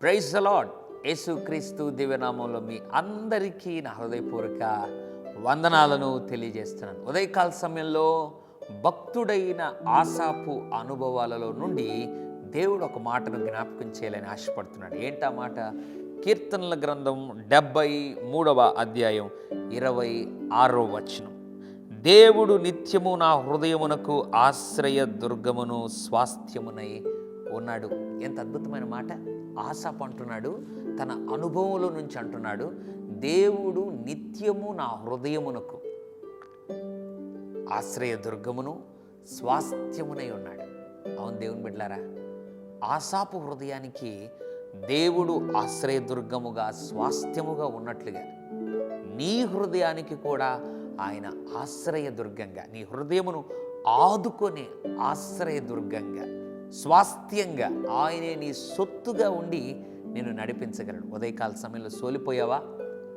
Praise అలాడ్ యేసుక్రీస్తు దివ్యనామంలో మీ అందరికీ నా హృదయపూర్వక వందనాలను తెలియజేస్తున్నాను. ఉదయకాల సమయంలో భక్తుడైన ఆశాపు అనుభవాలలో నుండి దేవుడు ఒక మాటను జ్ఞాపకం చేయాలని ఆశపడుతున్నాడు. ఏంటా మాట? కీర్తనల గ్రంథం డెబ్బై మూడవ అధ్యాయం ఇరవై ఆరో వచనం. దేవుడు నిత్యము నా హృదయమునకు ఆశ్రయ దుర్గమును స్వాస్థ్యమునై ఉన్నాడు. ఎంత అద్భుతమైన మాట. ఆశపు అంటున్నాడు తన అనుభవంలో నుంచి అంటున్నాడు దేవుడు నిత్యము నా హృదయమునకు ఆశ్రయ దుర్గమును స్వాస్థ్యమునై ఉన్నాడు. అవును దేవుని బిడ్లారా ఆశాపు హృదయానికి దేవుడు ఆశ్రయదుర్గముగా స్వాస్థ్యముగా ఉన్నట్లుగా నీ హృదయానికి కూడా ఆయన ఆశ్రయదుర్గంగా నీ హృదయమును ఆదుకునే ఆశ్రయదుర్గంగా స్వాస్థ్యంగా ఆయనే నీ సొత్తుగా ఉండి నేను నడిపించగలడు. ఉదయకాల సమయంలో సోలిపోయావా?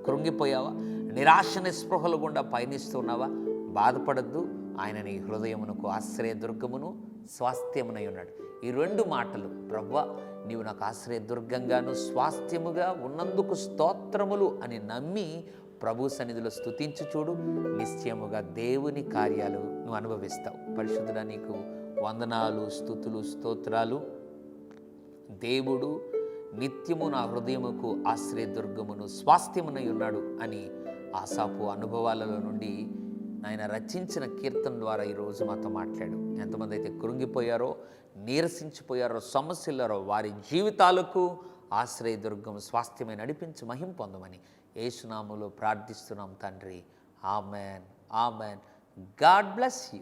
కృంగిపోయావా? నిరాశ నిస్పృహలు గుండా పయనిస్తున్నావా? బాధపడద్దు. ఆయన నీ హృదయమునకు ఆశ్రయదుర్గమును స్వాస్థ్యమునై ఉన్నాడు. ఈ రెండు మాటలు ప్రవ్వ నీవు నాకు ఆశ్రయ దుర్గంగాను స్వాస్థ్యముగా ఉన్నందుకు స్తోత్రములు అని నమ్మి ప్రభు సన్నిధిలో స్థుతించి చూడు నిశ్చయముగా దేవుని కార్యాలు నువ్వు అనుభవిస్తావు. పరిశుద్ధుడా నీకు వందనాలు స్థుతులు స్తోత్రాలు. దేవుడు నిత్యము నా హృదయముకు ఆశ్రయదుర్గమును స్వాస్థ్యమునై ఉన్నాడు అని ఆశాపు అనుభవాలలో నుండి ఆయన రచించిన కీర్తన ద్వారా ఈరోజు మాతో మాట్లాడు. ఎంతమంది అయితే కృంగిపోయారో నీరసించిపోయారో సమస్యలరో వారి జీవితాలకు ఆశ్రయదుర్గం స్వాస్థ్యమై నడిపించి మహిం పొందమని ఏసునాములో ప్రార్థిస్తున్నాం తండ్రి. Amen. Amen. God bless you.